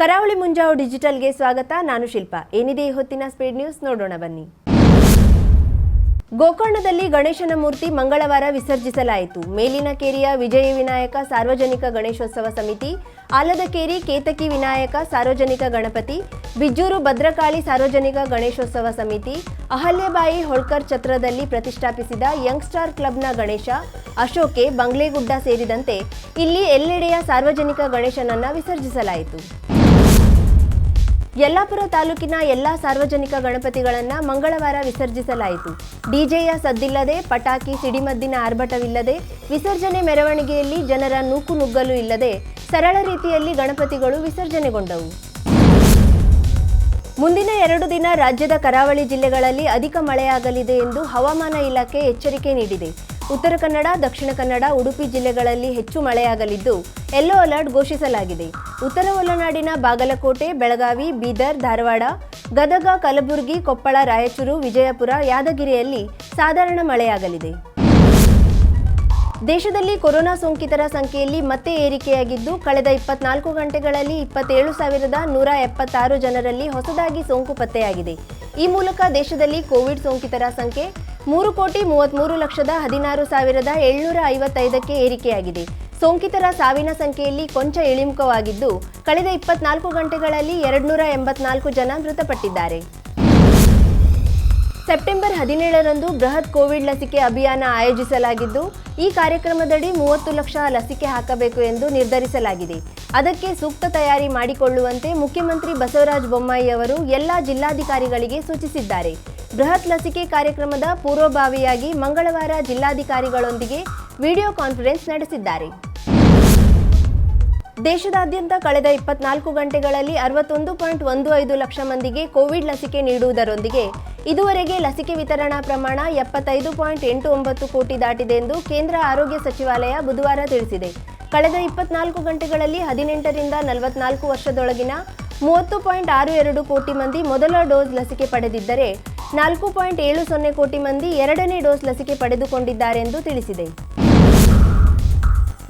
ಕರಾವಳಿ ಮುಂಜಾವು ಡಿಜಿಟಲ್ಗೆ ಸ್ವಾಗತ. ನಾನು ಶಿಲ್ಪ. ಏನಿದೆ ಈ ಹೊತ್ತಿನ ಸ್ಪೀಡ್ ನ್ಯೂಸ್? ನೋಡೋಣ, ಬನ್ನಿ. ಗೋಕರ್ಣದಲ್ಲಿ ಗಣೇಶನ ಮೂರ್ತಿ ಮಂಗಳವಾರ ವಿಸರ್ಜಿಸಲಾಯಿತು. ಮೇಲಿನ ಕೇರಿಯ ವಿಜಯ ವಿನಾಯಕ ಸಾರ್ವಜನಿಕ ಗಣೇಶೋತ್ಸವ ಸಮಿತಿ ಆಲದಕೇರಿ ಕೇತಕಿ ವಿನಾಯಕ ಸಾರ್ವಜನಿಕ ಗಣಪತಿ, ಬಿಜ್ಜೂರು ಭದ್ರಕಾಳಿ ಸಾರ್ವಜನಿಕ ಗಣೇಶೋತ್ಸವ ಸಮಿತಿ, ಅಹಲ್ಯಬಾಯಿ ಹೋಳ್ಕರ್ ಛತ್ರದಲ್ಲಿ ಪ್ರತಿಷ್ಠಾಪಿಸಿದ ಯಂಗ್ ಸ್ಟಾರ್ ಕ್ಲಬ್ನ ಗಣೇಶ, ಅಶೋಕೆ, ಬಂಗ್ಲೆಗುಡ್ಡ ಸೇರಿದಂತೆ ಇಲ್ಲಿ ಎಲ್ಲೆಡೆಯ ಸಾರ್ವಜನಿಕ ಗಣೇಶನನ್ನ ವಿಸರ್ಜಿಸಲಾಯಿತು. ಯಲ್ಲಾಪುರ ತಾಲೂಕಿನ ಎಲ್ಲಾ ಸಾರ್ವಜನಿಕ ಗಣಪತಿಗಳನ್ನ ಮಂಗಳವಾರ ವಿಸರ್ಜಿಸಲಾಯಿತು. ಡಿಜೆಯ ಸದ್ದಿಲ್ಲದೆ, ಪಟಾಕಿ ಸಿಡಿಮದ್ದಿನ ಆರ್ಭಟವಿಲ್ಲದೆ, ವಿಸರ್ಜನೆ ಮೆರವಣಿಗೆಯಲ್ಲಿ ಜನರ ನೂಕು ನುಗ್ಗಲು ಇಲ್ಲದೆ ಸರಳ ರೀತಿಯಲ್ಲಿ ಗಣಪತಿಗಳು ವಿಸರ್ಜನೆಗೊಂಡವು. ಮುಂದಿನ ಎರಡು ದಿನ ರಾಜ್ಯದ ಕರಾವಳಿ ಜಿಲ್ಲೆಗಳಲ್ಲಿ ಅಧಿಕ ಮಳೆಯಾಗಲಿದೆ ಎಂದು ಹವಾಮಾನ ಇಲಾಖೆ ಎಚ್ಚರಿಕೆ ನೀಡಿದೆ. ಉತ್ತರ ಕನ್ನಡ, ದಕ್ಷಿಣ ಕನ್ನಡ, ಉಡುಪಿ ಜಿಲ್ಲೆಗಳಲ್ಲಿ ಹೆಚ್ಚು ಮಳೆಯಾಗಲಿದ್ದು ಯೆಲ್ಲೋ ಅಲರ್ಟ್ ಘೋಷಿಸಲಾಗಿದೆ. ಉತ್ತರ ಒಳನಾಡಿನ ಬಾಗಲಕೋಟೆ, ಬೆಳಗಾವಿ, ಬೀದರ್, ಧಾರವಾಡ, ಗದಗ, ಕಲಬುರಗಿ, ಕೊಪ್ಪಳ, ರಾಯಚೂರು, ವಿಜಯಪುರ, ಯಾದಗಿರಿಯಲ್ಲಿ ಸಾಧಾರಣ ಮಳೆಯಾಗಲಿದೆ. ದೇಶದಲ್ಲಿ ಕೊರೋನಾ ಸೋಂಕಿತರ ಸಂಖ್ಯೆಯಲ್ಲಿ ಮತ್ತೆ ಏರಿಕೆಯಾಗಿದ್ದು ಕಳೆದ ಇಪ್ಪತ್ನಾಲ್ಕು ಗಂಟೆಗಳಲ್ಲಿ ಇಪ್ಪತ್ತೇಳು ಸಾವಿರದ ನೂರ ಎಪ್ಪತ್ತಾರು ಜನರಲ್ಲಿ ಹೊಸದಾಗಿ ಸೋಂಕು ಪತ್ತೆಯಾಗಿದೆ. ಈ ಮೂಲಕ ದೇಶದಲ್ಲಿ ಕೋವಿಡ್ ಸೋಂಕಿತರ ಸಂಖ್ಯೆ ಮೂರು ಕೋಟಿ ಮೂವತ್ತ್ಮೂರು ಲಕ್ಷದ ಹದಿನಾರು ಸಾವಿರದ ಏಳ್ನೂರ ಐವತ್ತೈದಕ್ಕೆ ಏರಿಕೆಯಾಗಿದೆ. ಸೋಂಕಿತರ ಸಾವಿನ ಸಂಖ್ಯೆಯಲ್ಲಿ ಕೊಂಚ ಇಳಿಮುಖವಾಗಿದ್ದು, ಕಳೆದ ಇಪ್ಪತ್ನಾಲ್ಕು ಗಂಟೆಗಳಲ್ಲಿ ಎರಡ್ನೂರ ಎಂಬತ್ನಾಲ್ಕು ಜನ ಮೃತಪಟ್ಟಿದ್ದಾರೆ. ಸೆಪ್ಟೆಂಬರ್ ಹದಿನೇಳರಂದು ಬೃಹತ್ ಕೋವಿಡ್ ಲಸಿಕೆ ಅಭಿಯಾನ ಆಯೋಜಿಸಲಾಗಿದ್ದು, ಈ ಕಾರ್ಯಕ್ರಮದಡಿ ಮೂವತ್ತು ಲಕ್ಷ ಲಸಿಕೆ ಹಾಕಬೇಕು ಎಂದು ನಿರ್ಧರಿಸಲಾಗಿದೆ. ಅದಕ್ಕೆ ಸೂಕ್ತ ತಯಾರಿ ಮಾಡಿಕೊಳ್ಳುವಂತೆ ಮುಖ್ಯಮಂತ್ರಿ ಬಸವರಾಜ ಬೊಮ್ಮಾಯಿ ಅವರು ಎಲ್ಲ ಜಿಲ್ಲಾಧಿಕಾರಿಗಳಿಗೆ ಸೂಚಿಸಿದ್ದಾರೆ. ಬೃಹತ್ ಲಸಿಕೆ ಕಾರ್ಯಕ್ರಮದ ಪೂರ್ವಭಾವಿಯಾಗಿ ಮಂಗಳವಾರ ಜಿಲ್ಲಾಧಿಕಾರಿಗಳೊಂದಿಗೆ ವಿಡಿಯೋ ಕಾನ್ಫರೆನ್ಸ್ ನಡೆಸಿದ್ದಾರೆ. ದೇಶದಾದ್ಯಂತ ಕಳೆದ ಇಪ್ಪತ್ನಾಲ್ಕು ಗಂಟೆಗಳಲ್ಲಿ ಅರವತ್ತೊಂದು ಪಾಯಿಂಟ್ ಒಂದು ಐದು ಲಕ್ಷ ಮಂದಿಗೆ ಕೋವಿಡ್ ಲಸಿಕೆ ನೀಡುವುದರೊಂದಿಗೆ ಇದುವರೆಗೆ ಲಸಿಕೆ ವಿತರಣಾ ಪ್ರಮಾಣ ಎಪ್ಪತ್ತೈದು ಪಾಯಿಂಟ್ ಎಂಟು ಒಂಬತ್ತು ಕೋಟಿ ದಾಟಿದೆ ಎಂದು ಕೇಂದ್ರ ಆರೋಗ್ಯ ಸಚಿವಾಲಯ ಬುಧವಾರ ತಿಳಿಸಿದೆ. ಕಳೆದ ಇಪ್ಪತ್ನಾಲ್ಕು ಗಂಟೆಗಳಲ್ಲಿ ಹದಿನೆಂಟರಿಂದ ನಲವತ್ನಾಲ್ಕು ವರ್ಷದೊಳಗಿನ ಮೂವತ್ತು ಪಾಯಿಂಟ್ ಆರು ಎರಡು ಕೋಟಿ ಮಂದಿ ಮೊದಲ ಡೋಸ್ ಲಸಿಕೆ ಪಡೆದಿದ್ದರೆ ನಾಲ್ಕು ಪಾಯಿಂಟ್ ಏಳು ಸೊನ್ನೆ ಕೋಟಿ ಮಂದಿ ಎರಡನೇ ಡೋಸ್ ಲಸಿಕೆ ಪಡೆದುಕೊಂಡಿದ್ದಾರೆ ಎಂದು ತಿಳಿಸಿದೆ.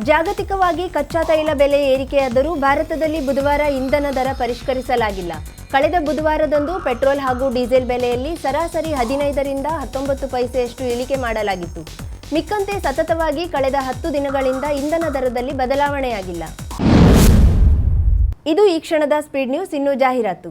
ಜಾಗತಿಕವಾಗಿ ಕಚ್ಚಾ ತೈಲ ಬೆಲೆ ಏರಿಕೆಯಾದರೂ ಭಾರತದಲ್ಲಿ ಬುಧವಾರ ಇಂಧನ ದರ ಪರಿಷ್ಕರಿಸಲಾಗಿಲ್ಲ. ಕಳೆದ ಬುಧವಾರದಂದು ಪೆಟ್ರೋಲ್ ಹಾಗೂ ಡೀಸೆಲ್ ಬೆಲೆಯಲ್ಲಿ ಸರಾಸರಿ ಹದಿನೈದರಿಂದ ಹತ್ತೊಂಬತ್ತು ಪೈಸೆಯಷ್ಟು ಇಳಿಕೆ ಮಾಡಲಾಗಿತ್ತು. ಮಿಕ್ಕಂತೆ ಸತತವಾಗಿ ಕಳೆದ ಹತ್ತು ದಿನಗಳಿಂದ ಇಂಧನ ದರದಲ್ಲಿ ಬದಲಾವಣೆಯಾಗಿಲ್ಲ. ಇದು ಈ ಕ್ಷಣದ ಸ್ಪೀಡ್ ನ್ಯೂಸ್, ಇನ್ನು ಜಾಹೀರಾತು.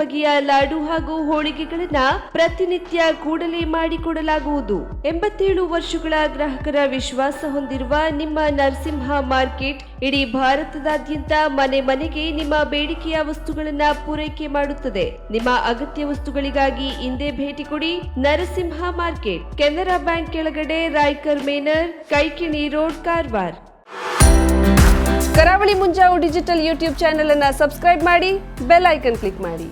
ಬಗೆಯ ಲಾಡು ಹಾಗೂ ಹೋಳಿಗೆಗಳನ್ನ ಪ್ರತಿನಿತ್ಯ ಕೂಡಲೇ ಮಾಡಿಕೊಡಲಾಗುವುದು. ಎಂಬತ್ತೇಳು ವರ್ಷಗಳ ಗ್ರಾಹಕರ ವಿಶ್ವಾಸ ಹೊಂದಿರುವ ನಿಮ್ಮ ನರಸಿಂಹ ಮಾರ್ಕೆಟ್, ಇಡೀ ಭಾರತದಾದ್ಯಂತ ಮನೆ ಮನೆಗೆ ನಿಮ್ಮ ಬೇಡಿಕೆಯ ವಸ್ತುಗಳನ್ನ ಪೂರೈಕೆ ಮಾಡುತ್ತದೆ. ನಿಮ್ಮ ಅಗತ್ಯ ವಸ್ತುಗಳಿಗಾಗಿ ಹಿಂದೆ ಭೇಟಿ ಕೊಡಿ. ನರಸಿಂಹ ಮಾರ್ಕೆಟ್, ಕೆನರಾ ಬ್ಯಾಂಕ್ ಕೆಳಗಡೆ Raikar manor, Kaikini road Karwar. Karavali Munjavu digital YouTube channel ಅನ್ನ ಸಬ್ಸ್ಕ್ರೈಬ್ ಮಾಡಿ, ಬೆಲ್ ಐಕನ್ ಕ್ಲಿಕ್ ಮಾಡಿ.